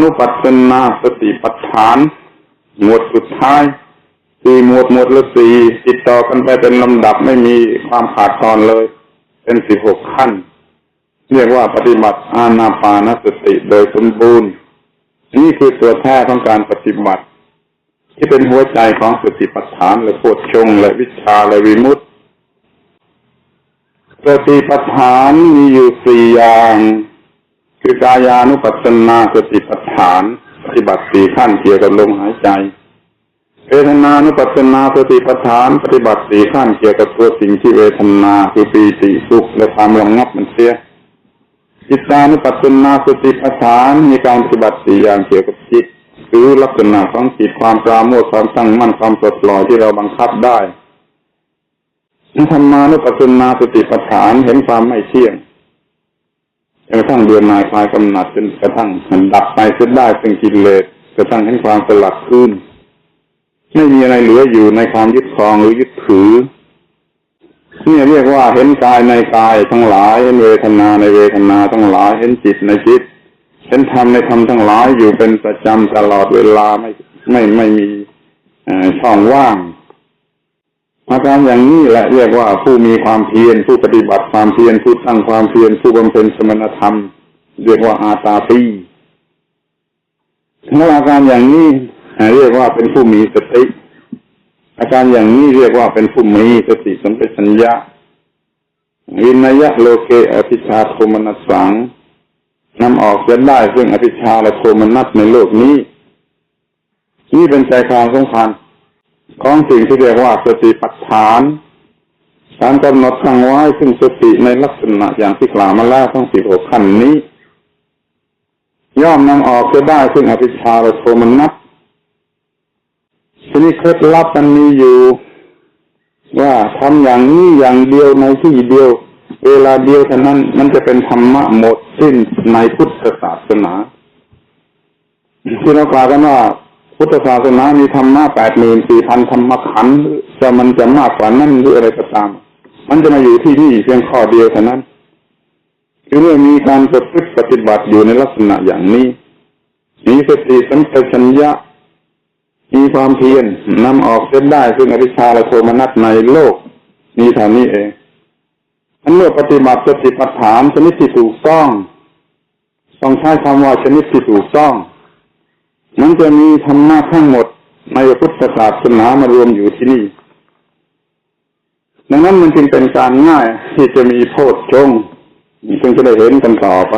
นุปัสสนาสติปัฏฐาน หมวดสุดท้ายสี่หมวดหมวดละสี่ติดต่อกันไปเป็นลำดับไม่มีความขาดตอนเลย เป็นสิบหกขั้น เรียกว่าปฏิบัติอานาปานสติโดยสมบูรณ์ นี่คือตัวแท้ของการปฏิบัติ ที่เป็นหัวใจของสติปัฏฐานและโพชฌงและวิชาและวิมุตติสติปัฏฐานมีอยู่สี่อย่าง คือกายานุปัสสนาสติปัฏฐานปฏิบัติสี่ขั้นเกี่ยวกับลมหายใจเวทนานุปัสสนาสติปัฏฐานปฏิบัติสี่ขั้นเกี่ยวกับตัวสิ่งที่เวทนาคือปีติสุขและความระงับมันเสียจิตานุปัสสนาสติปัฏฐานมีการปฏิบัติสี่อย่างเกี่ยวกับจิตคือลักษณะของจิตความปราโมทย์ความตั้งมั่นความปลดปล่อยที่เราบังคับได้ธรรมานุปัสสนาสติปัฏฐานเห็นความไม่เที่ยง กระทั่งเดือนนายคลายกำหนัดจนกระทั่งมันดับไปเสียได้ซึ่งกิเลสกระทั่งเห็นความสลัดขึ้น ไม่มีอะไรเหลืออยู่ในความยึดครองหรือยึดถือนี่เรียกว่าเห็นกายในกายทั้งหลายเห็นเวทนาในเวทนาทั้งหลายเห็นจิตในจิตเห็นธรรมในธรรมทั้งหลายอยู่เป็นประจำตลอดเวลาไม่ไม่ไม่มีช่องว่าง อาการอย่างนี้แหละเรียกว่าผู้มีความเพียรผู้ปฏิบัติความเพียรผู้ตั้งความเพียรผู้บำเพ็ญสมณธรรม เรียกว่าอาตาปีถ้าอาการอย่างนี้เรียกว่าเป็นผู้มีสติอาการอย่างนี้เรียกว่าเป็นผู้มีสติสัมปชัญญะวินัยะโลเกอภิชาโทมนัสสังนำออกจะได้ซึ่งอภิชาและโทมนัสในโลกนี้ นี่เป็นใจความสำคัญ ของสิ่งที่เรียกว่าสติปัฏฐานการกำหนดตั้งไว้ซึ่งสติในลักษณะอย่างที่กล่าวมาแล้วทั้งสิบหกขั้นนี้ ย่อมนำออกจะได้ซึ่งอภิชาและโทมนัสทีนี้เคล็ดลับมันมีอยู่ ว่าทำอย่างนี้อย่างเดียวในที่เดียว เวลาเดียวเท่านั้นมันจะเป็นธรรมะหมดสิ้นในพุทธศาสนาที่เรากล่าวกันว่า พุทธศาสนามีธรรมะแปดหมื่นสี่พันธรรมขันธ์จะมันจะมากกว่านั้นหรืออะไรก็ตาม มันจะมาอยู่ที่นี่เพียงข้อเดียวเท่านั้นคือเมื่อมีการประพฤติปฏิบัติอยู่ในลักษณะอย่างนี้ มีสติสัมปชัญญะ มีความเพียรนำออกเส้นได้ซึ่งอริชาและโทมนัสในโลก มีเท่านี้เองอันเมื่อปฏิบัติสติปัฏฐานชนิดที่ถูกต้องต้องใช้คำว่าชนิดที่ถูกต้อง มันจะมีธรรมะทั้งหมดในพุทธศาสนามารวมอยู่ที่นี่ ดังนั้นมันจึงเป็นการง่ายที่จะมีโทษชงจึงจะได้เห็นกันต่อไป